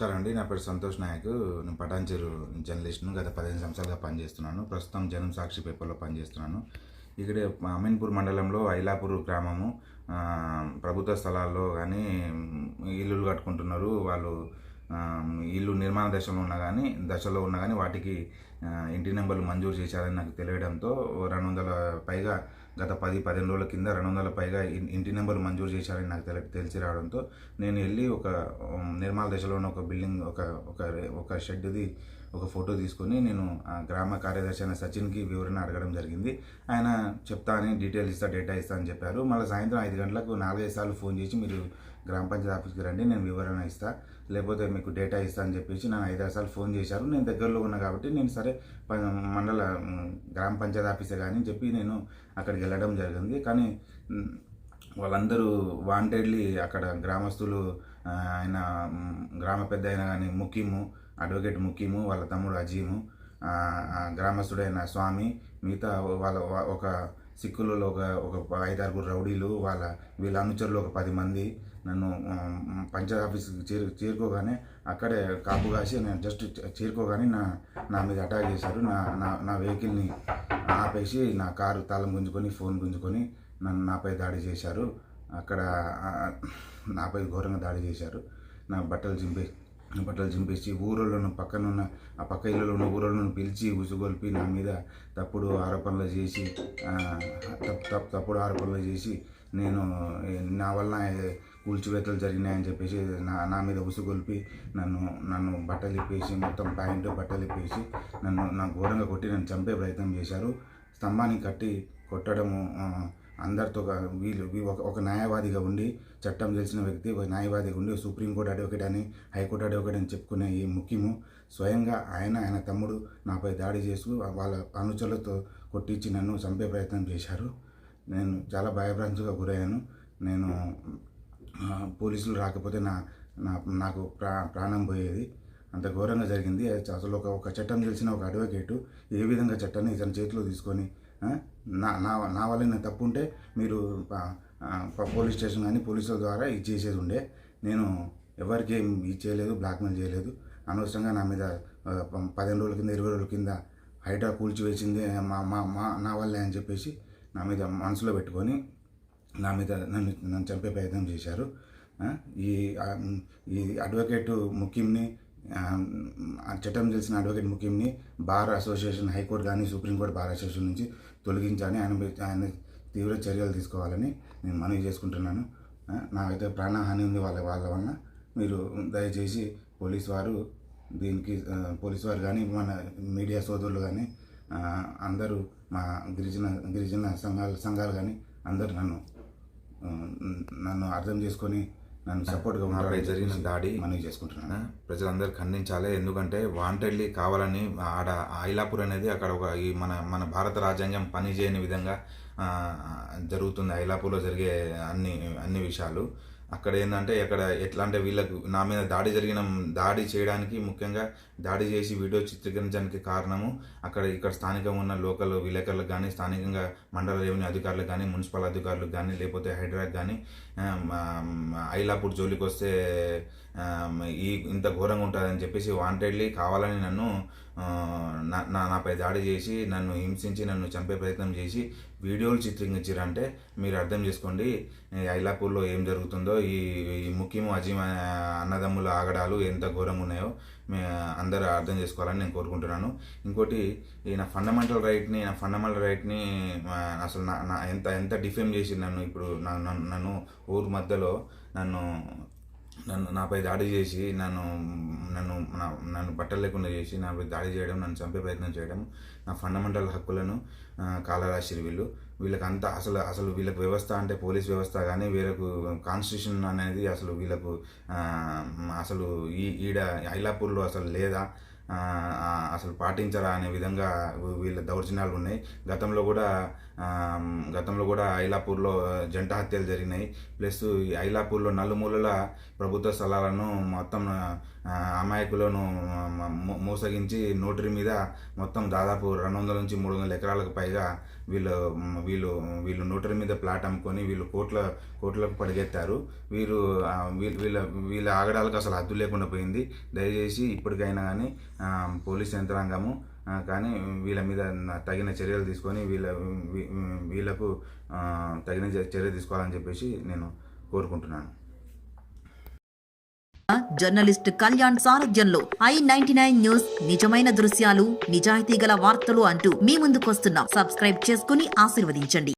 నమస్కారం అండి. నా పేరు సంతోష్ నాయక్. నేను పటాన్చేరు జర్నలిస్ట్ను గత పదిహేను సంవత్సరాలుగా పనిచేస్తున్నాను. ప్రస్తుతం జనం సాక్షి పేపర్లో పనిచేస్తున్నాను. ఇక్కడ అమీన్పూర్ మండలంలో ఐలాపూర్ గ్రామము. ప్రభుత్వ స్థలాల్లో కానీ ఇల్లులు కట్టుకుంటున్నారు. వాళ్ళు ఇల్లు నిర్మాణ దశలో ఉన్నా కానీ దశలో ఉన్నా కానీ వాటికి ఇంటి నెంబర్లు మంజూరు చేశారని నాకు తెలియడంతో రెండు వందల పైగా గత పది పదిహేను రోజుల కింద రెండు వందల పైగా ఇంటి నెంబర్లు మంజూరు చేశారని నాకు తెలి తెలిసి రావడంతో నేను వెళ్ళి ఒక నిర్మాల నిర్మాణ దశలో ఉన్న ఒక బిల్డింగ్ ఒక ఒక ఒక షెడ్ది ఒక ఫోటో తీసుకొని నేను గ్రామ కార్యదర్శి అయిన సచిన్కి వివరణ అడగడం జరిగింది. ఆయన చెప్తా అని డీటెయిల్స్ ఇస్తా డేటా ఇస్తా అని చెప్పారు. మళ్ళీ సాయంత్రం ఐదు గంటలకు నాలుగైదు సార్లు ఫోన్ చేసి మీరు గ్రామ పంచాయతీ ఆఫీస్కి రండి నేను వివరణ ఇస్తా. లేకపోతే మీకు డేటా ఇస్తా అని చెప్పేసి నన్ను ఐదారు సార్లు ఫోన్ చేశారు. నేను దగ్గరలో ఉన్నా కాబట్టి నేను సరే ప- మండల గ్రామ పంచాయతీ ఆఫీసే కానీ చెప్పి నేను అక్కడికి వెళ్ళడం జరిగింది. కానీ వాళ్ళందరూ వాంటెడ్లీ అక్కడ గ్రామస్తులు ఆయన గ్రామ పెద్ద అయిన కానీ ముఖ్యము అడ్వకేట్ ముఖ్యము వాళ్ళ తమ్ముడు అజీము గ్రామస్తుడైన స్వామి మిగతా వాళ్ళ ఒక సిక్కులలో ఒక ఒక ఐదారుగురు రౌడీలు వాళ్ళ వీళ్ళ అనుచరులు ఒక పది మంది నన్ను పంచాయత్ ఆఫీస్కి చేరు చేరుకోగానే అక్కడే కాపు కాసి నేను జస్ట్ చేరుకోగానే నా నా మీద అటాక్ చేశారు. నా నా నా వెహికల్ని ఆపేసి నా కారు తాళం గుంజుకొని ఫోన్ గుంజుకొని నన్ను నాపై దాడి చేశారు. అక్కడ నాపై ఘోరంగా దాడి చేశారు. నా బట్టలు చింపే బట్టలు చింపేసి ఊరోళ్ళను పక్కన ఉన్న ఆ పక్క ఇళ్ళలో ఉన్న ఊరోళ్ళను పిలిచి ఉసుగొల్పి నా మీద తప్పుడు ఆరోపణలు చేసి తప్పు తప్పు తప్పుడు ఆరోపణలు చేసి నేను నా వలన కూల్చివేతలు జరిగినాయని చెప్పేసి నా నా మీద ఉసుగొల్పి నన్ను నన్ను బట్టలు ఇప్పేసి మొత్తం ప్యాంటు బట్టలు ఇప్పేసి నన్ను నా ఘోరంగా కొట్టి నన్ను చంపే ప్రయత్నం చేశారు. స్తంభానికి కట్టి కొట్టడము అందరితో ఒక- వీళ్ళు ఒక ఒక న్యాయవాదిగా ఉండి చట్టం తెలిసిన వ్యక్తి ఒక న్యాయవాదిగా ఉండి సుప్రీంకోర్టు అడ్వకేట్ అని హైకోర్టు అడ్వకేట్ అని చెప్పుకునే ఈ ముఖ్యము స్వయంగా ఆయన ఆయన తమ్ముడు నాపై దాడి చేస్తూ వాళ్ళ అనుచరులతో కొట్టించి నన్ను చంపే ప్రయత్నం చేశారు. నేను చాలా భయభ్రాంతిగా గురయ్యాను. నేను పోలీసులు రాకపోతే నా నా నాకు ప్రా ప్రాణం పోయేది. అంత ఘోరంగా జరిగింది. అది అసలు ఒక ఒక చట్టం తెలిసిన ఒక అడ్వకేటు ఏ విధంగా చట్టాన్ని ఇతని చేతిలో తీసుకొని నా నా నా వల్ల నేను తప్పు ఉంటే మీరు పోలీస్ స్టేషన్ కానీ పోలీసుల ద్వారా ఇది చేసేది ఉండే. నేను ఎవరికి ఇది చేయలేదు బ్లాక్మెయిల్ చేయలేదు. అనవసరంగా నా మీద ప- పదిహేను రోజుల కింద ఇరవై రోజుల కింద హైడ్రా కూల్చివేసింది మా మా మా నా వల్లే అని చెప్పేసి నా మీద మనసులో పెట్టుకొని నా మీద నన్ను నన్ను చంపే ప్రయత్నం చేశారు. ఈ ఈ అడ్వకేటు ముఖ్యంని చట్టం తెలిసిన అడ్వకేట్ ముఖ్యంని బార్ అసోసియేషన్ హైకోర్టు కానీ సుప్రీంకోర్టు బార్ అసోసియేషన్ నుంచి తొలగించాలని ఆయన ఆయన తీవ్ర చర్యలు తీసుకోవాలని నేను మనవి చేసుకుంటున్నాను. నాకైతే ప్రాణహాని ఉంది వాళ్ళ వాళ్ళ వలన మీరు దయచేసి పోలీస్ వారు దీనికి పోలీస్ వారు కానీ మన మీడియా సోదరులు కానీ అందరూ మా గిరిజన గిరిజన సంఘాలు సంఘాలు కానీ అందరూ నన్ను నన్ను అర్థం చేసుకొని నన్ను సపోర్ట్గా నాపై జరిగిన దాడి మనవి చేసుకుంటున్నాను. ప్రజలందరూ ఖండించాలి. ఎందుకంటే వాంటెడ్లీ కావాలని ఆడ ఐలాపూర్ అనేది అక్కడ ఒక ఈ మన మన భారత రాజ్యాంగం పనిచేయని విధంగా జరుగుతుంది. ఐలాపూర్లో జరిగే అన్ని అన్ని విషయాలు. అక్కడ ఏంటంటే అక్కడ ఎట్లా అంటే వీళ్ళకు నా మీద దాడి జరిగిన దాడి చేయడానికి ముఖ్యంగా దాడి చేసి వీడియో చిత్రీకరించడానికి కారణము అక్కడ ఇక్కడ స్థానికంగా ఉన్న లోకల్ విలేకరులకు కానీ స్థానికంగా మండల రెవెన్యూ అధికారులకు కానీ మున్సిపల్ అధికారులకు కానీ లేకపోతే హైడ్రాక్ కానీ మా- ఐలాపూర్ జోలికి వస్తే ఈ ఇంత ఘోరంగా ఉంటుందని చెప్పేసి వాంటెడ్లీ కావాలని నన్ను నా నా- నాపై దాడి చేసి నన్ను హింసించి నన్ను చంపే ప్రయత్నం చేసి వీడియోలు చిత్రీకరించారంటే మీరు అర్థం చేసుకోండి ఐలాపూర్లో ఏం జరుగుతుందో ఈ ఈ ముఖ్యము అజీమ అన్నదమ్ముల ఆగడాలు ఎంత ఘోరంగా ఉన్నాయో మే అందరూ అర్థం చేసుకోవాలని నేను కోరుకుంటున్నాను. ఇంకోటి ఈ నా ఫండమెంటల్ రైట్ని నా ఫండమెంటల్ రైట్ని అసలు నా నా ఎంత ఎంత డిఫేమ్ చేసి నన్ను ఇప్పుడు నన్ను నన్ను ఊరు మధ్యలో నన్ను నన్ను నాపై దాడి చేసి నన్ను నన్ను నా నన్ను బట్టలు లేకుండా చేసి నాపై దాడి చేయడం నన్ను చంపే ప్రయత్నం చేయడం నా ఫండమెంటల్ హక్కులను కాలరాశిరు వీళ్ళు. వీళ్ళకి అంతా అసలు అసలు వీళ్ళకి వ్యవస్థ అంటే పోలీస్ వ్యవస్థ కానీ వీళ్ళకు కాన్స్టిట్యూషన్ అనేది అసలు వీళ్ళకు అసలు ఈ ఈడ ఐలాపూర్లో అసలు లేదా. అసలు పాటించరా అనే విధంగా వీళ్ళ దౌర్జన్యాలు ఉన్నాయి. గతంలో కూడా గతంలో కూడా ఐలాపూర్లో జంట హత్యలు జరిగినాయి. ప్లస్ ఈ ఐలాపూర్లో నలుమూలల ప్రభుత్వ స్థలాలను మొత్తం అమాయకులను మోసగించి నోటరీ మీద మొత్తం దాదాపు రెండు వందల నుంచి మూడు వందల ఎకరాలకు పైగా వీళ్ళు వీళ్ళు వీళ్ళు నోటరీ మీద ప్లాట్ అమ్ముకొని వీళ్ళు కోట్ల కోట్లకు పడిగెత్తారు. వీరు వీళ్ళ వీళ్ళ ఆగడాలకు అసలు హద్దు లేకుండా పోయింది. దయచేసి ఇప్పటికైనా కానీ పోలీస్ యంత్రాంగము కానీ వీళ్ళ మీద తగిన చర్యలు తీసుకొని వీళ్ళ వీళ్ళకు తగిన చర్య తీసుకోవాలని చెప్పేసి నేను కోరుకుంటున్నాను. జర్నలిస్ట్ కళ్యాణ్ సారథ్యంలో ఐ నైన్టీ నైన్ న్యూస్ నిజమైన దృశ్యాలు నిజాయితీ గల వార్తలు అంటూ మీ ముందుకొస్తున్నాం. సబ్స్క్రైబ్ చేసుకుని ఆశీర్వదించండి.